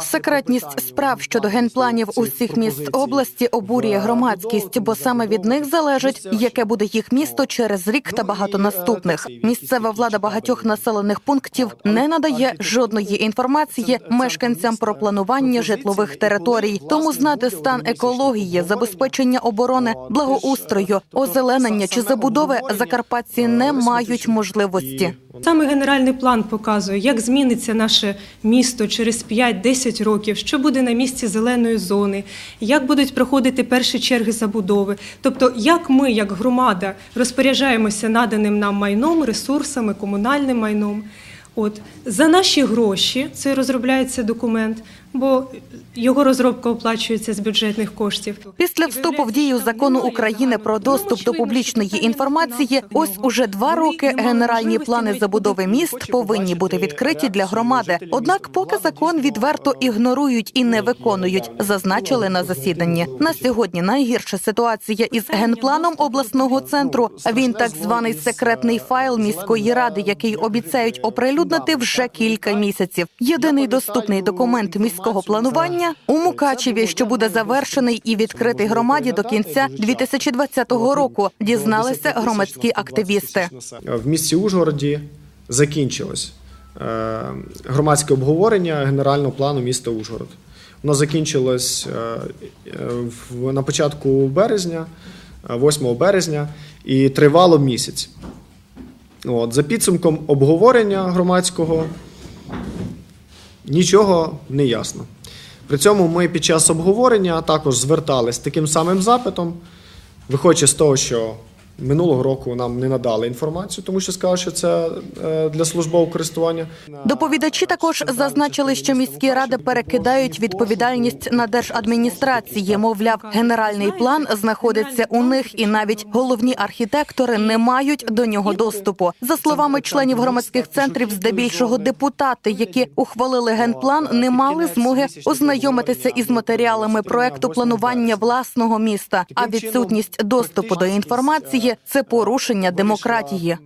Секретність справ щодо генпланів усіх міст області обурює громадськість, бо саме від них залежить, яке буде їх місто через рік та багато наступних. Місцева влада багатьох населених пунктів не надає жодної інформації мешканцям про планування житлових територій. Тому знати стан екології, забезпечення оборони, благоустрою, озеленення чи забудови закарпатці не мають можливості. Саме генеральний план показує, як зміниться наше місто через 5-10 років, що буде на місці зеленої зони, як будуть проходити перші черги забудови. Тобто, як ми, як громада, розпоряджаємося наданим нам майном, ресурсами, комунальним майном. От за наші гроші це розробляється документ, бо його розробка оплачується з бюджетних коштів. Після вступу в дію закону України про доступ до публічної інформації, ось уже два роки генеральні плани забудови міст повинні бути відкриті для громади. Однак, поки закон відверто ігнорують і не виконують, зазначили на засіданні. На сьогодні найгірша ситуація із генпланом обласного центру. Він так званий секретний файл міської ради, який обіцяють оприлюднити вже кілька місяців. Єдиний доступний документ міського планування у Мукачеві, що буде завершений і відкритий громаді до кінця 2020 року. Дізналися громадські активісти. В місті Ужгороді закінчилось е, громадське обговорення генерального плану міста Ужгород. Воно закінчилось е, на початку березня, е, 8 березня, і тривало місяць. От, за підсумком обговорення громадського нічого не ясно. При цьому ми під час обговорення також звертались таким самим запитом, виходячи з того, що минулого року нам не надали інформацію, тому що сказали, що це е, для службового користування. Доповідачі також зазначили, що міські ради перекидають відповідальність на держадміністрації. Мовляв, генеральний план знаходиться у них, і навіть головні архітектори не мають до нього доступу. За словами членів громадських центрів, здебільшого депутати, які ухвалили генплан, не мали змоги ознайомитися із матеріалами проекту планування власного міста. А відсутність доступу до інформації це порушення демократії.